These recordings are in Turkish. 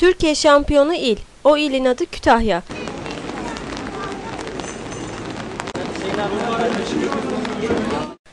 Türkiye şampiyonu il. O ilin adı Kütahya.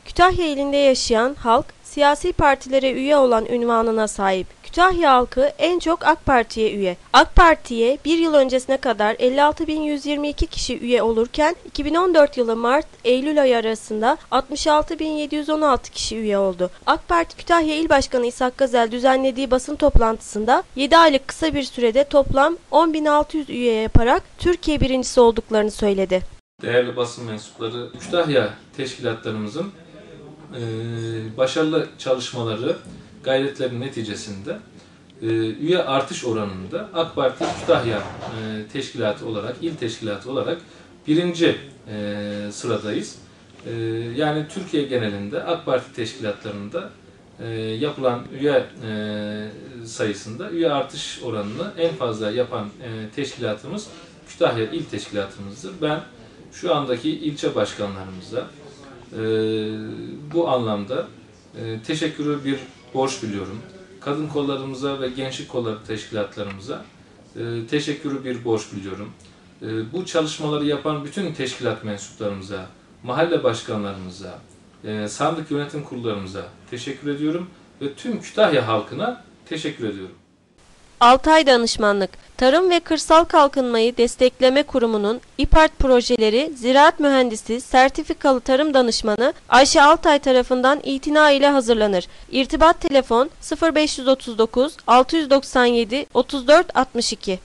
Kütahya ilinde yaşayan halk siyasi partilere üye olan ünvanına sahip. Kütahya halkı en çok AK Parti'ye üye. AK Parti'ye bir yıl öncesine kadar 56.122 kişi üye olurken 2014 yılı Mart-Eylül ayı arasında 66.716 kişi üye oldu. AK Parti Kütahya İl Başkanı İshak Gazel düzenlediği basın toplantısında 7 aylık kısa bir sürede toplam 10.600 üye yaparak Türkiye birincisi olduklarını söyledi. değerli basın mensupları Kütahya teşkilatlarımızın başarılı çalışmaları, gayretlerin neticesinde e, üye artış oranında AK Parti Kütahya e, teşkilatı olarak, il teşkilatı olarak birinci e, sıradayız. Yani Türkiye genelinde AK Parti teşkilatlarında yapılan üye sayısında üye artış oranını en fazla yapan teşkilatımız Kütahya İl Teşkilatımızdır. Ben şu andaki ilçe başkanlarımıza bu anlamda e, teşekkürü bir borç biliyorum. Kadın kollarımıza ve gençlik kolları teşkilatlarımıza e, teşekkürü bir borç biliyorum. E, bu çalışmaları yapan bütün teşkilat mensuplarımıza, mahalle başkanlarımıza, e, sandık yönetim kurullarımıza teşekkür ediyorum ve tüm Kütahya halkına teşekkür ediyorum. Altay Danışmanlık, Tarım ve Kırsal Kalkınmayı Destekleme Kurumu'nun İPART projeleri Ziraat Mühendisi Sertifikalı Tarım Danışmanı Ayşe Altay tarafından itina ile hazırlanır. İrtibat telefon 0539 697 34 62